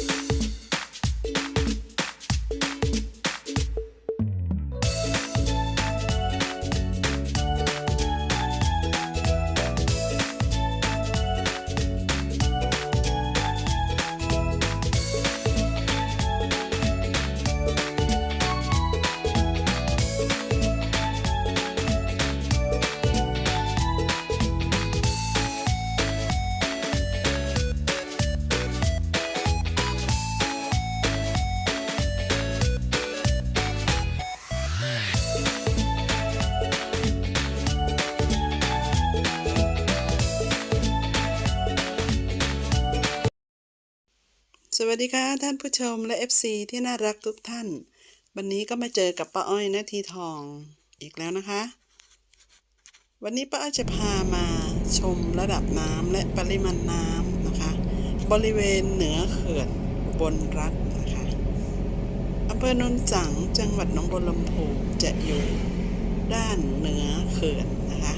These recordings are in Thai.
you สวัสดีค่ะท่านผู้ชมและ FC ที่น่ารักทุกท่าน วันนี้ก็มาเจอกับป้าอ้อยนาทีทองอีกแล้วนะคะ วันนี้ป้าอ้อยจะพามาชมระดับน้ำและปริมาณน้ำนะคะ บริเวณเหนือเขื่อนบนรัฐนะคะอำเภอโนนสังจังหวัดหนองบัวลำพูจะอยู่ด้านเหนือเขื่อนนะคะ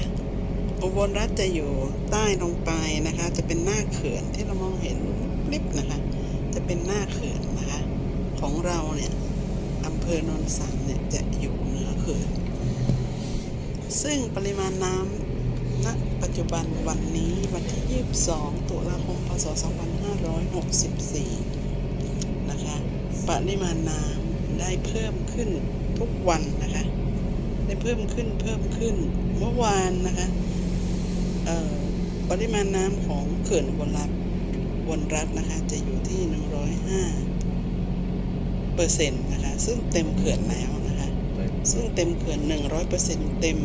อุบลรัฐจะอยู่ใต้ลงไปนะคะ จะเป็นหน้าเขื่อนที่เรามองเห็นลิบนะคะ เป็นหน้าเขื่อนนะคะ ของเราเนี่ยอำเภอโนนสังเนี่ยจะอยู่เหนือเขื่อนซึ่งปริมาณน้ำณปัจจุบันวันนี้วันที่ 22 ตุลาคม พศ 2564 นะคะ ปริมาณน้ำได้เพิ่มขึ้นทุกวันนะคะ ได้เพิ่มขึ้นเพิ่มขึ้นเมื่อวานนะคะปริมาณน้ำของเขื่อนอุบลรัฐ บนรัฐนะคะจะอยู่ที่ 105เปอร์เซ็นต์นะคะ ซึ่งเต็มเขื่อนแล้วนะคะ ซึ่งเต็มเขื่อน 100เปอร์เซ็นต์เต็ม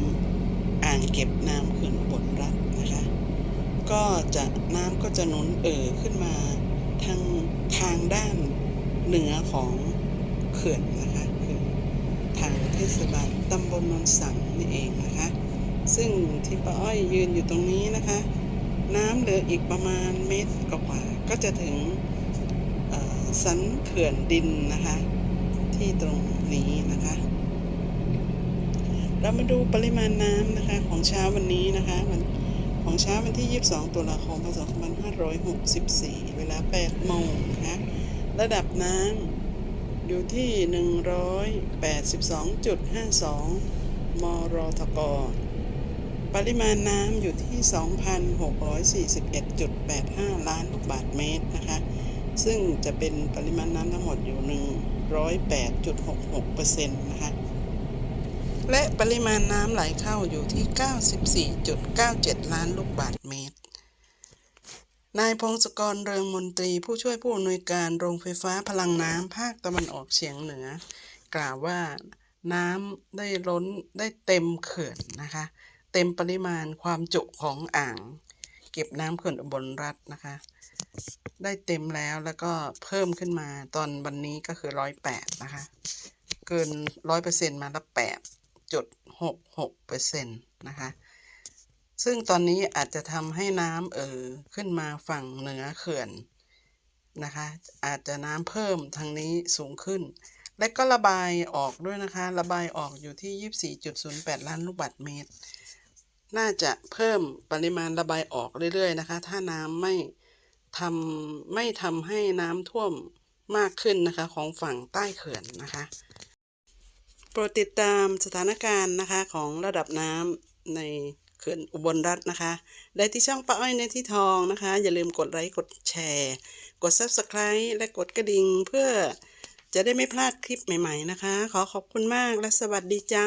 อ่างเก็บน้ำเขื่อนอุบลรัฐนะคะ ก็จะน้ำก็จะหนุนเอ่อขึ้นมาทางทางด้านเหนือของเขื่อนนะคะคือทางเทศบาลตำบลนนสังนี่เองนะคะ ซึ่งที่ป้าอ้อยยืนอยู่ตรงนี้นะคะน้ำ เหลืออีกประมาณเมตรกว่าก็จะถึงสันเขื่อนดินนะคะ ที่ตรงนี้นะคะ เรามาดูปริมาณน้ำนะคะของเช้าวันนี้นะคะวันของเช้าวันที่ 22 ตุลาคมพศ2564 เวลา 8 โมงนะคะระดับน้ำอยู่ที่ 182.52 มรทก ปริมาณน้ำอยู่ที่ 2,641.85 ล้านลูกบาศก์เมตรนะคะ ซึ่งจะเป็นปริมาณน้ำทั้งหมดอยู่ 108.66%นะคะ และปริมาณน้ำไหลเข้าอยู่ที่ 94.97 ล้านลูกบาศก์เมตร นายพงศกรเรืองมนตรีผู้ช่วยผู้อำนวยการโรงไฟฟ้าพลังน้ำภาคตะวันออกเฉียงเหนือ กล่าวว่าน้ำได้ล้นได้เต็มเขื่อนนะคะ ต็มปริมาณความจุของอ่าง เก็บน้ำเขื่อนอุบลรัฐนะคะ ได้เต็มแล้วแล้วก็เพิ่มขึ้นมาตอนวันนี้ก็คือร้อยแปดนะคะ เกินร้อยเปอร์เซ็นต์มาละแปดจุดหกหกเปอร์เซ็นต์นะคะซึ่งตอนนี้อาจจะทำให้น้ำเอ่อขึ้นมาฝั่งเหนือเขื่อนนะคะ อาจจะน้ำเพิ่มทางนี้สูงขึ้น และก็ระบายออกด้วยนะคะ ระบายออกอยู่ที่ 24.08 ล้านลูกบาศก์เมตร น่าจะเพิ่มปริมาณระบายออกเรื่อยๆนะคะ ถ้าน้ำไม่ทำไม่ทำให้น้ำท่วมมากขึ้นนะคะของฝั่งใต้เขื่อนนะคะ โปรดติดตามสถานการณ์นะคะของระดับน้ำในเขื่อนอุบลรัฐนะคะ ได้ที่ช่องป้าอ้อยในที่ทองนะคะ อย่าลืมกดไลค์กดแชร์ กด Subscribe และกดกระดิ่งเพื่อจะได้ไม่พลาดคลิปใหม่ ๆ นะคะ ขอขอบคุณมากและสวัสดีจ้า